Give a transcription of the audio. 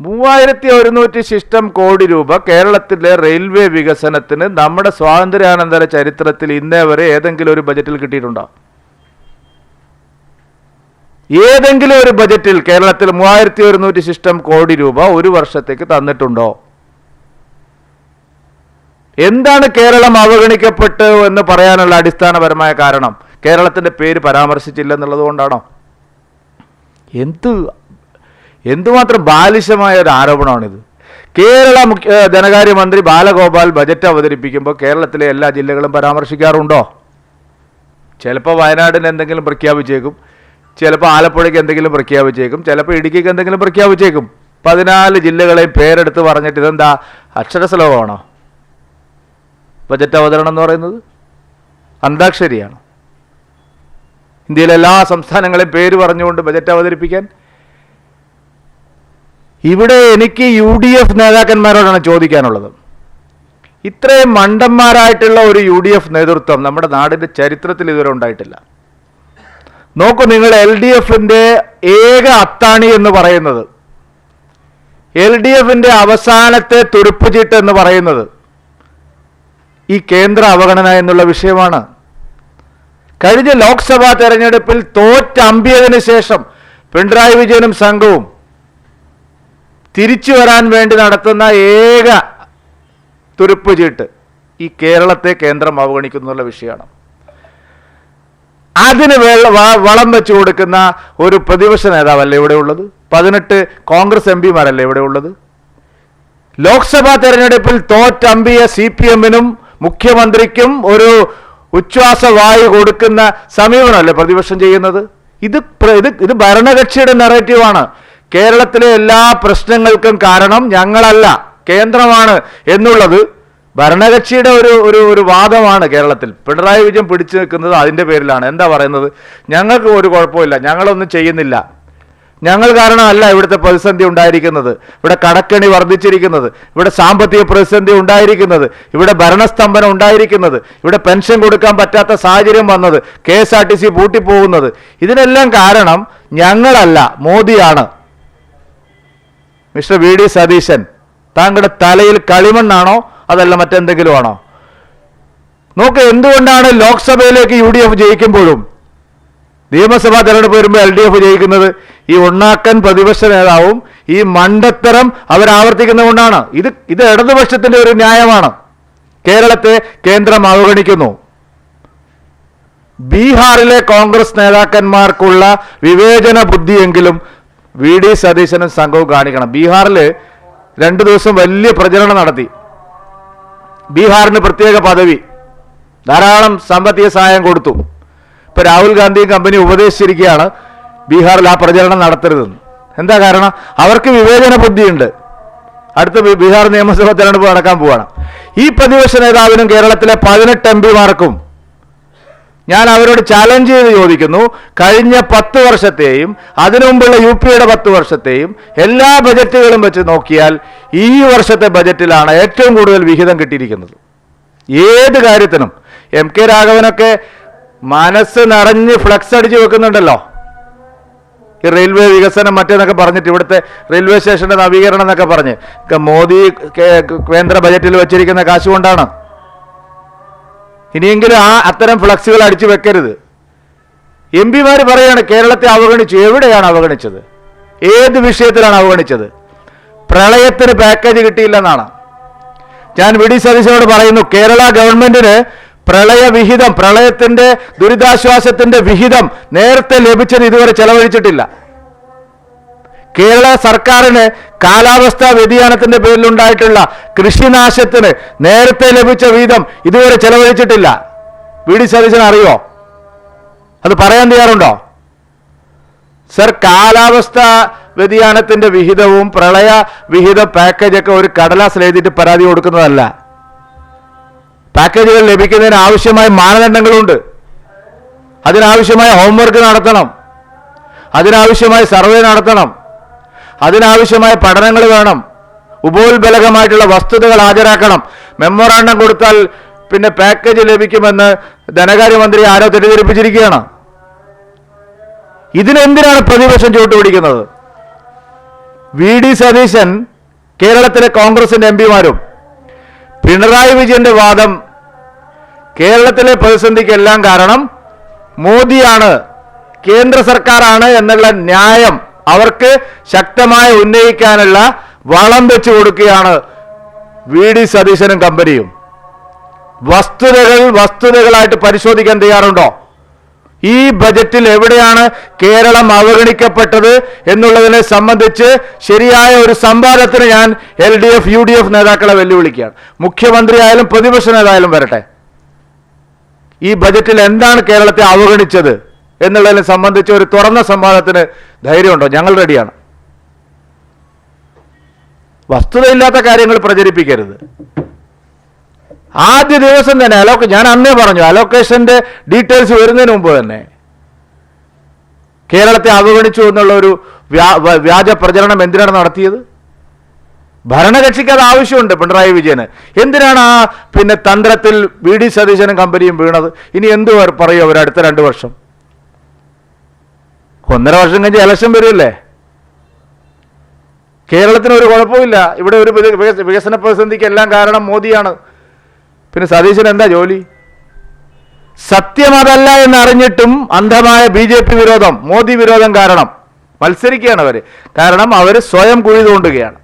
മൂവായിരത്തി ഒരുന്നൂറ്റി ശിഷ്ടം കോടി രൂപ കേരളത്തിലെ റെയിൽവേ വികസനത്തിന് നമ്മുടെ സ്വാതന്ത്ര്യാനന്തര ചരിത്രത്തിൽ ഇന്നേ വരെ ഏതെങ്കിലും ഒരു ബജറ്റിൽ കിട്ടിയിട്ടുണ്ടോ? ഏതെങ്കിലും ഒരു ബജറ്റിൽ കേരളത്തിൽ മൂവായിരത്തി ഒരുന്നൂറ്റി ശിഷ്ടം കോടി രൂപ ഒരു വർഷത്തേക്ക് തന്നിട്ടുണ്ടോ? എന്താണ് കേരളം അവഗണിക്കപ്പെട്ടു എന്ന് പറയാനുള്ള അടിസ്ഥാനപരമായ കാരണം? കേരളത്തിന്റെ പേര് പരാമർശിച്ചില്ല എന്നുള്ളത് കൊണ്ടാണോ? എന്ത് എന്തുമാത്രം ബാലിശമായ ഒരു ആരോപണമാണിത്. കേരള മുഖ്യ ധനകാര്യമന്ത്രി ബാലഗോപാൽ ബജറ്റ് അവതരിപ്പിക്കുമ്പോൾ കേരളത്തിലെ എല്ലാ ജില്ലകളും പരാമർശിക്കാറുണ്ടോ? ചിലപ്പോൾ വയനാടിന് എന്തെങ്കിലും പ്രഖ്യാപിച്ചേക്കും. ചിലപ്പോൾ ആലപ്പുഴയ്ക്ക് എന്തെങ്കിലും പ്രഖ്യാപിച്ചേക്കും. ചിലപ്പോൾ ഇടുക്കിക്ക് എന്തെങ്കിലും പ്രഖ്യാപിച്ചേക്കും. പതിനാല് ജില്ലകളെയും പേരെടുത്ത് പറഞ്ഞിട്ട് ഇതെന്താ അക്ഷരശ്ലോകമാണോ ബജറ്റ് അവതരണം എന്ന് പറയുന്നത്? അന്താക്ഷരിയാണ്. ഇന്ത്യയിലെ എല്ലാ സംസ്ഥാനങ്ങളെയും പേര് പറഞ്ഞുകൊണ്ട് ബജറ്റ് അവതരിപ്പിക്കാൻ ഇവിടെ എനിക്ക് യു ഡി എഫ് നേതാക്കന്മാരോടാണ് ചോദിക്കാനുള്ളത്. ഇത്രയും മണ്ടന്മാരായിട്ടുള്ള ഒരു യു ഡി എഫ് നേതൃത്വം നമ്മുടെ നാടിന്റെ ചരിത്രത്തിൽ ഇതുവരെ ഉണ്ടായിട്ടില്ല. നോക്കൂ നിങ്ങൾ എൽ ഡി എഫിന്റെ ഏക അത്താണി എന്ന് പറയുന്നത്. എൽ ഡി എഫിന്റെ അവസാനത്തെ തുരുപ്പുചീട്ട് എന്ന് പറയുന്നത് ഈ കേന്ദ്ര അവഗണന എന്നുള്ള വിഷയമാണ്. കഴിഞ്ഞ ലോക്സഭാ തെരഞ്ഞെടുപ്പിൽ തോറ്റമ്പിയതിനു ശേഷം പിണറായി വിജയനും സംഘവും തിരിച്ചു വരാൻ വേണ്ടി നടത്തുന്ന ഏക തുരുപ്പ് ചീട്ട് ഈ കേരളത്തെ കേന്ദ്രം അവഗണിക്കുന്നുള്ള വിഷയമാണ്. അതിന് വളം വെച്ചു കൊടുക്കുന്ന ഒരു പ്രതിപക്ഷ നേതാവല്ലേ ഇവിടെ ഉള്ളത്? പതിനെട്ട് കോൺഗ്രസ് എം പിമാരല്ലേ ഇവിടെ ഉള്ളത്? ലോക്സഭാ തെരഞ്ഞെടുപ്പിൽ തോറ്റമ്പിയ സി പി എമ്മിനും മുഖ്യമന്ത്രിക്കും ഒരു ഉച്ഛ്വാസ വായു കൊടുക്കുന്ന സമീപനമല്ലേ പ്രതിപക്ഷം ചെയ്യുന്നത്? ഇത് ഇത് ഇത് ഭരണകക്ഷിയുടെ നെറേറ്റീവാണ് കേരളത്തിലെ എല്ലാ പ്രശ്നങ്ങൾക്കും കാരണം ഞങ്ങളല്ല കേന്ദ്രമാണ് എന്നുള്ളത് ഭരണകക്ഷിയുടെ ഒരു ഒരു ഒരു വാദമാണ് കേരളത്തിൽ. പിണറായി വിജയൻ പിടിച്ചു നിൽക്കുന്നത് അതിന്റെ പേരിലാണ്. എന്താ പറയുന്നത്? ഞങ്ങൾക്ക് ഒരു കുഴപ്പമില്ല. ഞങ്ങളൊന്നും ചെയ്യുന്നില്ല. ഞങ്ങൾ കാരണമല്ല ഇവിടുത്തെ പ്രതിസന്ധി ഉണ്ടായിരിക്കുന്നത്. ഇവിടെ കടക്കണി വർദ്ധിച്ചിരിക്കുന്നത്. ഇവിടെ സാമ്പത്തിക പ്രതിസന്ധി ഉണ്ടായിരിക്കുന്നത്. ഇവിടെ ഭരണസ്തംഭനം ഉണ്ടായിരിക്കുന്നത്. ഇവിടെ പെൻഷൻ കൊടുക്കാൻ പറ്റാത്ത സാഹചര്യം വന്നത്. K S R T C പൂട്ടിപ്പോകുന്നത്. ഇതിനെല്ലാം കാരണം ഞങ്ങളല്ല മോദിയാണ്. മിസ്റ്റർ വി ഡി സതീശൻ താങ്കളുടെ തലയിൽ കളിമണ്ണാണോ അതല്ല മറ്റെന്തെങ്കിലും ആണോ നോക്ക് എന്തുകൊണ്ടാണ് ലോക്സഭയിലേക്ക് യു ഡി എഫ് ജയിക്കുമ്പോഴും നിയമസഭാ തെരഞ്ഞെടുപ്പ് വരുമ്പോൾ എൽ ഡി എഫ് ജയിക്കുന്നത് ഈ ഉണ്ണാക്കൻ പ്രതിപക്ഷ നേതാവും ഈ മണ്ടത്തരം അവരാവർത്തിക്കുന്നതുകൊണ്ടാണ്. ഇത് ഇത് ഇടതുപക്ഷത്തിന്റെ ഒരു ന്യായമാണ്. കേരളത്തെ കേന്ദ്രം അവഗണിക്കുന്നു. ബീഹാറിലെ കോൺഗ്രസ് നേതാക്കന്മാർക്കുള്ള വിവേചന ബുദ്ധിയെങ്കിലും വി ഡി സതീശനും സംഘവും കാണിക്കണം. ബീഹാറിൽ രണ്ടു ദിവസം വലിയ പ്രചരണം നടത്തി. ബീഹാറിന് പ്രത്യേക പദവി. ധാരാളം സാമ്പത്തിക സഹായം കൊടുത്തു. ഇപ്പൊ രാഹുൽ ഗാന്ധിയും കമ്പനി ഉപദേശിച്ചിരിക്കുകയാണ് ബീഹാറിൽ ആ പ്രചരണം നടത്തരുതെന്ന്. എന്താ കാരണം? അവർക്ക് വിവേചന ബുദ്ധിയുണ്ട്. അടുത്ത ബീഹാർ നിയമസഭാ തെരഞ്ഞെടുപ്പ് നടക്കാൻ പോവുകയാണ് ഈ പ്രതിപക്ഷ നേതാവിനും കേരളത്തിലെ പതിനെട്ട് എം പിമാർക്കും ഞാൻ അവരോട് ചാലഞ്ച് ചെയ്ത് ചോദിക്കുന്നു. കഴിഞ്ഞ പത്ത് വർഷത്തെയും അതിനു മുമ്പുള്ള യു പിയുടെ പത്ത് വർഷത്തെയും എല്ലാ ബജറ്റുകളും വെച്ച് നോക്കിയാൽ ഈ വർഷത്തെ ബജറ്റിലാണ് ഏറ്റവും കൂടുതൽ വിഹിതം കിട്ടിയിരിക്കുന്നത്. ഏത് കാര്യത്തിനും. എം കെ രാഘവനൊക്കെ മനസ്സ് നിറഞ്ഞ് ഫ്ലക്സ് അടിച്ച് വെക്കുന്നുണ്ടല്ലോ. ഈ റെയിൽവേ വികസനം മറ്റേന്നൊക്കെ പറഞ്ഞിട്ട് ഇവിടുത്തെ റെയിൽവേ സ്റ്റേഷന്റെ നവീകരണം എന്നൊക്കെ പറഞ്ഞ്. മോദി കേന്ദ്ര ബജറ്റിൽ വെച്ചിരിക്കുന്ന കാശ് കൊണ്ടാണ്. ഇനിയെങ്കിലും ആ അത്തരം ഫ്ലക്സുകൾ അടിച്ചു വെക്കരുത്. എം പിമാർ പറയാണ് കേരളത്തെ അവഗണിച്ചു. എവിടെയാണ് അവഗണിച്ചത്? ഏത് വിഷയത്തിലാണ് അവഗണിച്ചത്? പ്രളയത്തിന് പാക്കേജ് കിട്ടിയില്ലെന്നാണ്. ഞാൻ വി ഡി സതീശനോട് പറയുന്നു കേരള ഗവൺമെന്റിന് പ്രളയ വിഹിതം പ്രളയത്തിന്റെ ദുരിതാശ്വാസത്തിന്റെ വിഹിതം നേരത്തെ ലഭിച്ചത് ഇതുവരെ ചെലവഴിച്ചിട്ടില്ല. കേരള സർക്കാരിന് കാലാവസ്ഥാ വ്യതിയാനത്തിന്റെ പേരിലുണ്ടായിട്ടുള്ള കൃഷിനാശത്തിന് നേരത്തെ ലഭിച്ച വീതം ഇതുവരെ ചെലവഴിച്ചിട്ടില്ല. വി ഡി സതീശൻ അറിയോ? അത് പറയാൻ തയ്യാറുണ്ടോ? സർ കാലാവസ്ഥ വ്യതിയാനത്തിന്റെ വിഹിതവും പ്രളയ വിഹിത പാക്കേജൊക്കെ ഒരു കടലാസിൽ എഴുതിയിട്ട് പരാതി കൊടുക്കുന്നതല്ല. പാക്കേജുകൾ ലഭിക്കുന്നതിന് ആവശ്യമായ മാനദണ്ഡങ്ങളുണ്ട്. അതിനാവശ്യമായ ഹോംവർക്ക് നടത്തണം. അതിനാവശ്യമായ സർവേ നടത്തണം. അതിനാവശ്യമായ പഠനങ്ങൾ വേണം. ഉപോത്ബലകമായിട്ടുള്ള വസ്തുതകൾ ഹാജരാക്കണം. മെമ്മോറാണ്ടം കൊടുത്താൽ പിന്നെ പാക്കേജ് ലഭിക്കുമെന്ന് ധനകാര്യമന്ത്രി ആരോ തെറ്റിദ്ധരിപ്പിച്ചിരിക്കുകയാണ്. ഇതിനെന്തിനാണ് പ്രതിപക്ഷം ചൂട്ടുപിടിക്കുന്നത് വി ഡി സതീശൻ കേരളത്തിലെ കോൺഗ്രസിന്റെ എം പിമാരും പിണറായി വിജയന്റെ വാദം കേരളത്തിലെ പ്രതിസന്ധിക്കെല്ലാം കാരണം മോദിയാണ് കേന്ദ്ര സർക്കാരാണ് എന്നുള്ള ന്യായം അവർക്ക് ശക്തമായി ഉന്നയിക്കാനുള്ള വളം വെച്ചു കൊടുക്കുകയാണ് വി ഡി സതീശനും കമ്പനിയും. വസ്തുതകൾ വസ്തുതകളായിട്ട് പരിശോധിക്കാൻ തയ്യാറുണ്ടോ? ഈ ബജറ്റിൽ എവിടെയാണ് കേരളം അവഗണിക്കപ്പെട്ടത് എന്നുള്ളതിനെ സംബന്ധിച്ച് ശരിയായ ഒരു സംവാദത്തിന് ഞാൻ L D F U D F നേതാക്കളെ വെല്ലുവിളിക്കുകയാണ്. മുഖ്യമന്ത്രി ആയാലും പ്രതിപക്ഷ നേതായാലും വരട്ടെ. ഈ ബജറ്റിൽ എന്താണ് കേരളത്തെ അവഗണിച്ചത് എന്നുള്ളതിനെ സംബന്ധിച്ച് ഒരു തുറന്ന സംവാദത്തിന് ധൈര്യമുണ്ടോ? ഞങ്ങൾ റെഡിയാണ് വസ്തുതയില്ലാത്ത കാര്യങ്ങൾ പ്രചരിപ്പിക്കരുത്. ആദ്യ ദിവസം തന്നെ അലോക്ക് ഞാൻ അന്നേ പറഞ്ഞു അലോക്കേഷന്റെ ഡീറ്റെയിൽസ് വരുന്നതിന് മുമ്പ് തന്നെ കേരളത്തെ അവഗണിച്ചു എന്നുള്ള ഒരു വ്യാജ പ്രചരണം എന്തിനാണ് നടത്തിയത്? ഭരണകക്ഷിക്ക് അത് ആവശ്യമുണ്ട് പിണറായി വിജയന്. എന്തിനാണ് ആ പിന്നെ തന്ത്രത്തിൽ വി. ഡി. സതീശനും കമ്പനിയും വീണത്? ഇനി എന്തു പറയും അവർ അടുത്ത രണ്ട് വർഷം. ഒന്നര വർഷം കഴിഞ്ഞ് ഇലക്ഷൻ വരുമല്ലേ കേരളത്തിന് ഒരു കുഴപ്പമില്ല ഇവിടെ ഒരു വിക- വികസന പ്രതിസന്ധിക്ക് എല്ലാം കാരണം മോദിയാണ്. പിന്നെ സതീശൻ എന്താ ജോലി? സത്യം അതല്ല എന്നറിഞ്ഞിട്ടും അന്ധമായ ബി ജെ പി വിരോധം മോദി വിരോധം കാരണം. മത്സരിക്കുകയാണ് അവർ. കാരണം അവർ സ്വയം കുഴി തോണ്ടുകയാണ്